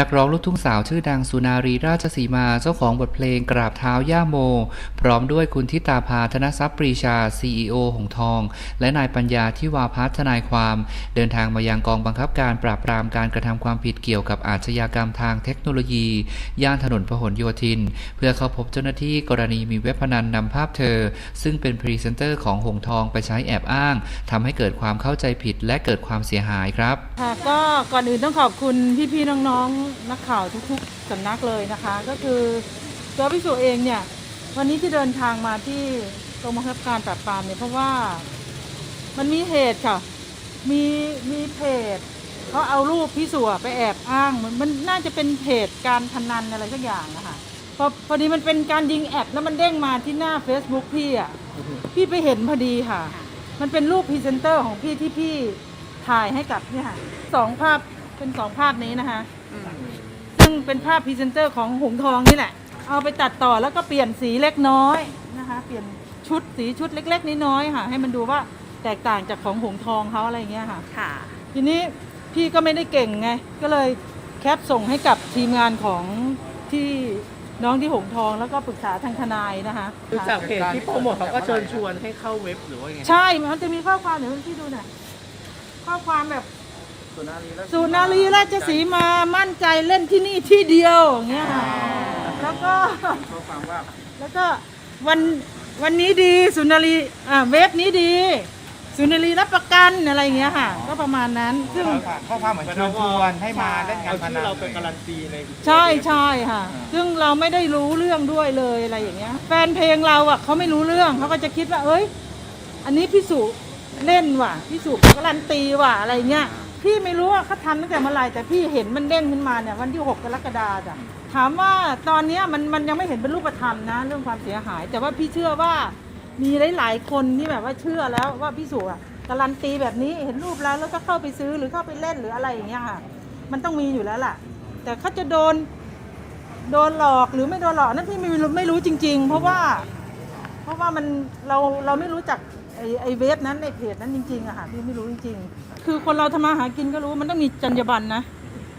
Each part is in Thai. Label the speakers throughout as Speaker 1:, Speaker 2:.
Speaker 1: นักร้องลูกทุ่งสาวชื่อดังสุนารีราชสีมาเจ้าของบทเพลงกราบเท้าย่าโม พร้อมด้วยคุณทิตาภาธนทรัพย์ปรีชา CEO หงทอง และนายปัญญาทิวาพัฒน์ทนายความ เดินทางมายังกองบังคับการปราบปรามการกระทำความผิดเกี่ยวกับอาชญากรรมทางเทคโนโลยี ย่านถนนพหลโยธิน เพื่อเข้าพบเจ้าหน้าที่กรณีมีเว็บพนันนำภาพเธอ ซึ่งเป็นพรีเซนเตอร์ของหงทองไปใช้แอบอ้างทำให้เกิดความเข้าใจผิดและเกิดความเสียหายครับ
Speaker 2: ค่ะก็ก่อนอื่นต้องขอบคุณพี่ๆน้องๆนักข่าวทุกๆสำนักเลยนะคะ ก็คือตัวพี่สุเองเนี่ย วันนี้ที่เดินทางมาที่กองบังคับการปราบปรามเนี่ยเพราะว่ามันมีเหตุค่ะ มีมีเพจเขาเอารูปพี่สุอะไปแอบอ้างมันมันน่าจะเป็นเพจการพนันอะไรสักอย่างนะคะพอพอดีมันเป็นการยิงแอดแล้วมันเด้งมาที่หน้า Facebook พี่อะพี่ไปเห็นพอดีค่ะ มันเป็นรูปพรีเซนเตอร์ของพี่ที่พี่ถ่ายให้กับเนี่ยค่ะสองภาพเป็นสองภาพนี้นะคะ ซึ่งเป็นภาพพรีเซนเตอร์ของหงทองนี่แหละ เอาไปตัดต่อแล้วก็เปลี่ยนสีเล็กน้อยนะคะ เปลี่ยนชุดสีชุดเล็ก ๆน้อยๆค่ะ ให้มันดูว่าแตกต่างจากของหงทองเขาอะไรอย่างเงี้ยค่ะ
Speaker 3: ค่ะ
Speaker 2: ทีนี้พี่ก็ไม่ได้เก่งไง ก็เลยแคปส่งให้กับทีมงานของที่น้องที่หงทองแล้วก็ปรึกษาทางทนายนะคะ
Speaker 4: คือจากเพจที่โปรโมทเขาก็เชิญชวนให้เข้าเว็บหรือว่ายังไง
Speaker 2: ใช่ มันจะมีข้อความเดี๋ยวพี่ดูหน่อยข้อความแบบ
Speaker 4: สุนารี
Speaker 2: สุนารีราชสีมามั่นใจเล่นที่นี่ที่เดียวอย่างเงี้ยค่ะแล้วก็
Speaker 4: ข้อความว่า
Speaker 2: แล้วก็วันวันนี้ดีสุนารีอ่าเว็บนี้ดี สุนารีรับประกันอะไรอย่างเงี้ยค่ะ ก็ประมาณนั้นซึ่ง
Speaker 5: ข้อความเหมือนเชิญชวนให้มาเล่นกา
Speaker 4: เอา
Speaker 5: รพ
Speaker 4: ชื่
Speaker 5: นั
Speaker 4: อนเราไปการันตีใน
Speaker 2: ใช่ใช่ค่ะ ซึ่งเราไม่ได้รู้เรื่องด้วยเลยอะไรอย่างเงี้ย แฟนเพลงเราอะเขาไม่รู้เรื่องเขาก็จะคิดว่า เอ้ย อันนี้พี่สุเล่นว่ะพี่สุการันตีว่ะอะไรเงี้ย พี่ไม่รู้ว่าเขาทำตั้งแต่เมื่อไหร่แต่พี่เห็นมันเด้งขึ้นมาเนี่ยวันที่ 6 กรกฎาคมจ้ะถามว่าตอนเนี้ยมันมันยังไม่เห็นเป็นรูปธรรมนะ เรื่องความเสียหาย แต่ว่าพี่เชื่อว่ามีหลาย ๆ คนที่แบบว่าเชื่อแล้วว่าพี่สุอะการันตีแบบนี้เห็นรูปแล้วแล้วก็เข้าไปซื้อหรือเข้าไปเล่นหรืออะไรอย่างเงี้ยค่ะ มันต้องมีอยู่แล้วล่ะ แต่เขาจะโดนโดนหลอกหรือไม่โดนหลอกนั่นพี่ไม่รู้ไม่รู้จริง ๆ เพราะว่า เพราะว่ามันเราเราไม่รู้จักไอ้ไอเว็บนั้นในเพจนั้นจริงๆอะค่ะพี่ไม่รู้จริงๆ คือคนเราทำมาหากินก็รู้มันต้องมีจรรยาบรรณนะ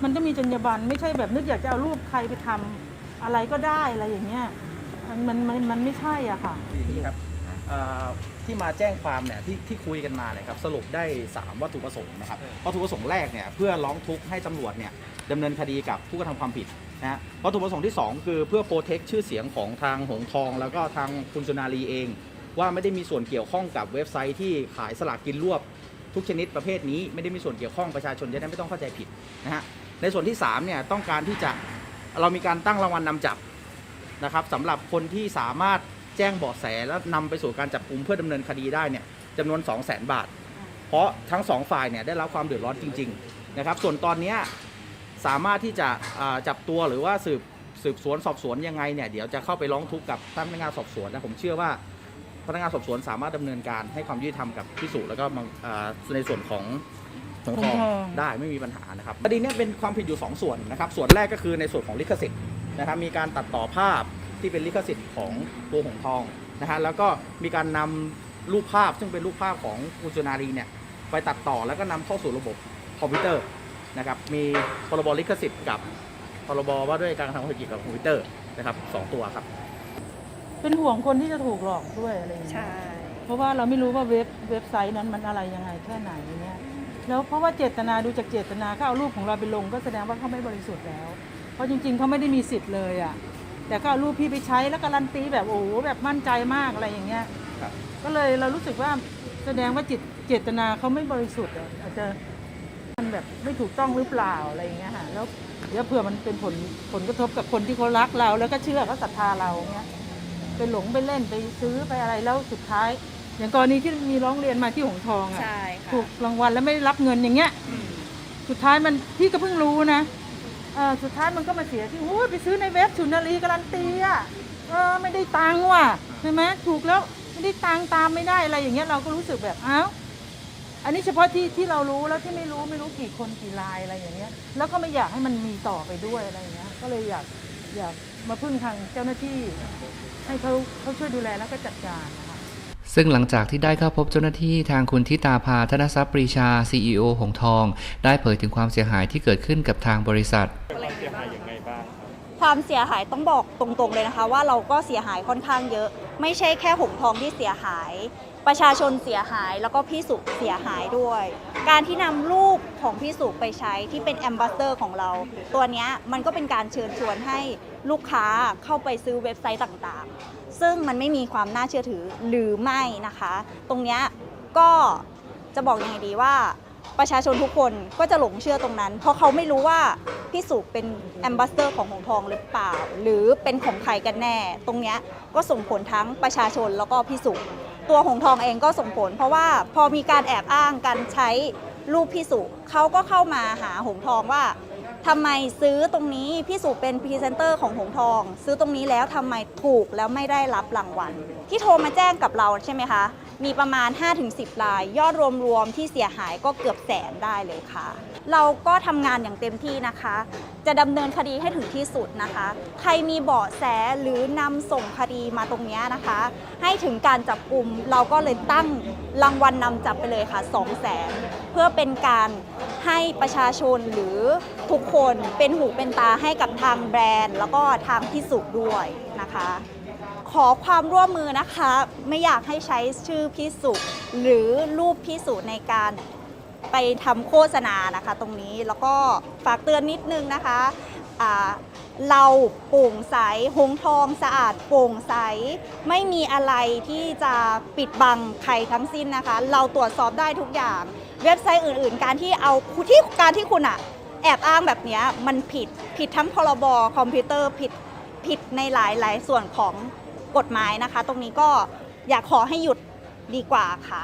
Speaker 2: มันต้องมีจรรยาบรรณไม่ใช่แบบนึกอยากจะเอารูปใครไปทำอะไรก็ได้อะไรอย่างเงี้ยมันมันมันมันไม่ใช่อะค่ะ
Speaker 6: นี่ครับเอ่อที่มาแจ้งความเนี่ยที่ที่คุยกันมาเนี่ยครับสรุปได้ 3 วัตถุประสงค์นะครับวัตถุประสงค์แรกเนี่ยเพื่อร้องทุกข์ให้ตำรวจเนี่ยดำเนินคดีกับผู้กระทำความผิด นะฮะวัตถุประสงค์ที่ 2 คือเพื่อโปรเทคชื่อเสียงของทางหงทอง แล้วก็ทางคุณสุนารีเอง ว่าไม่ได้มีส่วนเกี่ยวข้องกับเว็บไซต์ที่ขายสลากกินรวบ ทุกชนิดประเภทนี้ไม่ได้มีส่วนเกี่ยวข้องประชาชนจะได้ไม่ต้องเข้าใจผิดนะฮะในส่วนที่3เนี่ยต้องการที่จะเรามีการตั้งรางวัลนำจับนะครับสำหรับคนที่สามารถแจ้งเบาะแสและนำไปสู่การจับกลุมเพื่อดำเนินคดีได้เนี่ยจำนวน 2 0 0 0 0 0 บาท เพราะทั้งสองฝ่ายเนี่ยได้รับความเดือดร้อนจริง ๆ นะครับ ส่วนตอนเนี้ย สามารถที่จะอ่าจับตัวหรือว่าสืบสืบสวนสอบสวนยังไงเนี่ยเดี๋ยวจะเข้าไปร้องทุกข์กับท่านพนักงานสอบสวนนะผมเชื่อว่าพนักงานสอบสวนสามารถดำเนินการให้ความยุติธรรมกับพิสูจน์แล้วก็บางอ่าในส่วนของของทอง
Speaker 2: ของทอง
Speaker 6: ได้ไม่มีปัญหานะครับคดีเนี้เป็นความผิดอยู่ 2 ส่วนนะครับ ส่วนแรกก็คือในส่วนของลิขสิทธิ์นะครับมีการตัดต่อภาพที่เป็นลิขสิทธิ์ของตัวหงทองนะฮะแล้วก็มีการนำรูปภาพซึ่งเป็นรูปภาพของคุณสุนารีเนี่ยไปตัดต่อแล้วก็นำเข้าสู่ระบบคอมพิวเตอร์ นะครับมีพรบลิขสิทธิ์กับพรบว่าด้วยการกระทำความผิดเกี่ยวกับคอมพิวเตอร์นะครับสองตัวครับ
Speaker 2: เป็นห่วงคนที่จะถูกหลอกด้วยอะไรอย่างเงี้ย
Speaker 3: ใช่
Speaker 2: เพราะว่าเราไม่รู้ว่าเว็บเว็บไซต์นั้นมันอะไรยังไงแค่ไหนเนี่ยแล้วเพราะว่าเจตนาดูจากเจตนาเขาเอารูปของเราไปลง ก็แสดงว่าเขาไม่บริสุทธิ์แล้ว เพราะจริง ๆเขาไม่ได้มีสิทธิ์เลยอะแต่ก็เอารูปพี่ไปใช้แล้วการันตีแบบโอ้โหแบบมั่นใจมากอะไรอย่างเงี้ย
Speaker 6: ครับ
Speaker 2: ก็เลยเรารู้สึกว่าแสดงว่าจิตเจตนาเขาไม่บริสุทธิ์อะอาจจะมัน แบบไม่ถูกต้องหรือเปล่าอะไรอย่างเงี้ยค่ะแล้วเดี๋ยวเผื่อมันเป็นผลผลกระทบกับคนที่เขารักเรา แล้วก็เชื่อเขาศรัทธาเราเงี้ยไปหลงไปเล่นไปซื้อไปอะไรแล้วสุดท้าย อย่างกรณีที่มีร้องเรียนมาที่หงทองอะ
Speaker 3: ใช่ค่ะ
Speaker 2: ถูกรางวัลแล้วไม่ได้รับเงินอย่างเงี้ย
Speaker 3: อืม
Speaker 2: สุดท้ายมันพี่ก็เพิ่งรู้นะเออสุดท้ายมันก็มาเสียที่โอ้ยไปซื้อในเว็บสุนารีการันตีอะเออไม่ได้ตังค์ว่ะใช่ไหมถูกแล้วไม่ได้ตังค์ตามไม่ได้อะไรอย่างเงี้ยเราก็รู้สึกแบบอ้าว อันนี้เฉพาะที่ที่เรารู้แล้วที่ไม่รู้ไม่รู้กี่คนกี่รายอะไรอย่างเงี้ย แล้วก็ไม่อยากให้มันมีต่อไปด้วยอะไรอย่างเงี้ย ก็เลยอยากอยากมาพึ่งทางเจ้าหน้าที่ ให้เขาเขาช่วยดูแลแล้วก็จัดการนะคะ
Speaker 1: สซึ่งหลังจากที่ได้เข้าพบเจ้าหน้าที่ทางคุณทิตาภาธนทรัพย์ปรีชา CEO หงทอง ได้เผยถึงความเสียหายที่เกิดขึ้นกับทางบริษัท
Speaker 3: ความเสียหายต้องบอกตรงๆเลยนะคะ ว่าเราก็เสียหายค่อนข้างเยอะ ไม่ใช่แค่หงทองที่เสียหาย ประชาชนเสียหายแล้วก็พี่สุเสียหายด้วย การที่นำรูปของพี่สุไปใช้ที่เป็นแอมบาสเดอร์ของเรา ตัวเนี้ยมันก็เป็นการเชิญชวนให้ลูกค้าเข้าไปซื้อเว็บไซต์ต่างๆ ซึ่งมันไม่มีความน่าเชื่อถือหรือไม่นะคะ ตรงเนี้ยก็จะบอกยังไงดีว่าประชาชนทุกคนก็จะหลงเชื่อตรงนั้น เพราะเขาไม่รู้ว่าพี่สุเป็นแอมบาสเดอร์ของหงทองหรือเปล่า หรือเป็นของใครกันแน่ ตรงเนี้ยก็ส่งผลทั้งประชาชนแล้วก็พี่สุ ตัวหงทองเองก็ส่งผล เพราะว่าพอมีการแอบอ้างการใช้รูปพี่สุเขาก็เข้ามาหาหงทองว่าทำไมซื้อตรงนี้พี่สุเป็นพรีเซนเตอร์ของหงทอง ซื้อตรงนี้แล้วทำไมถูกแล้วไม่ได้รับรางวัลที่โทรมาแจ้งกับเราใช่ไหมคะ มีประมาณ 5-10 ราย ยอดรวมๆที่เสียหายก็เกือบแสนได้เลยค่ะ เราก็ทำงานอย่างเต็มที่นะคะ จะดำเนินคดีให้ถึงที่สุดนะคะ ใครมีเบาะแสหรือนำส่งคดีมาตรงนี้นะคะ ให้ถึงการจับกลุ่มเราก็เลยตั้งรางวัลนนำจับไปเลยค่ะ2 0 0แสนเพื่อเป็นการให้ประชาชนหรือทุกคนเป็นหูเป็นตาให้กับทางแบรนด์ แล้วก็ทางพิสุด้วยนะคะขอความร่วมมือนะคะ ไม่อยากให้ใช้ชื่อพิสุหรือรูปพิสุในการ ไปทำโฆษณานะคะตรงนี้แล้วก็ฝากเตือนนิดนึงนะคะเราโปร่งใสหงทองสะอาดโปร่งใส ไม่มีอะไรที่จะปิดบังใครทั้งสิ้นนะคะ เราตรวจสอบได้ทุกอย่าง เว็บไซต์อื่น ๆ การที่เอาที่การที่คุณอะแอบอ้างแบบนี้มันผิดผิดทั้งพรบคอมพิวเตอร์ผิดผิดในหลายหลายส่วนของกฎหมายนะคะ ตรงนี้ก็อยากขอให้หยุดดีกว่าค่ะ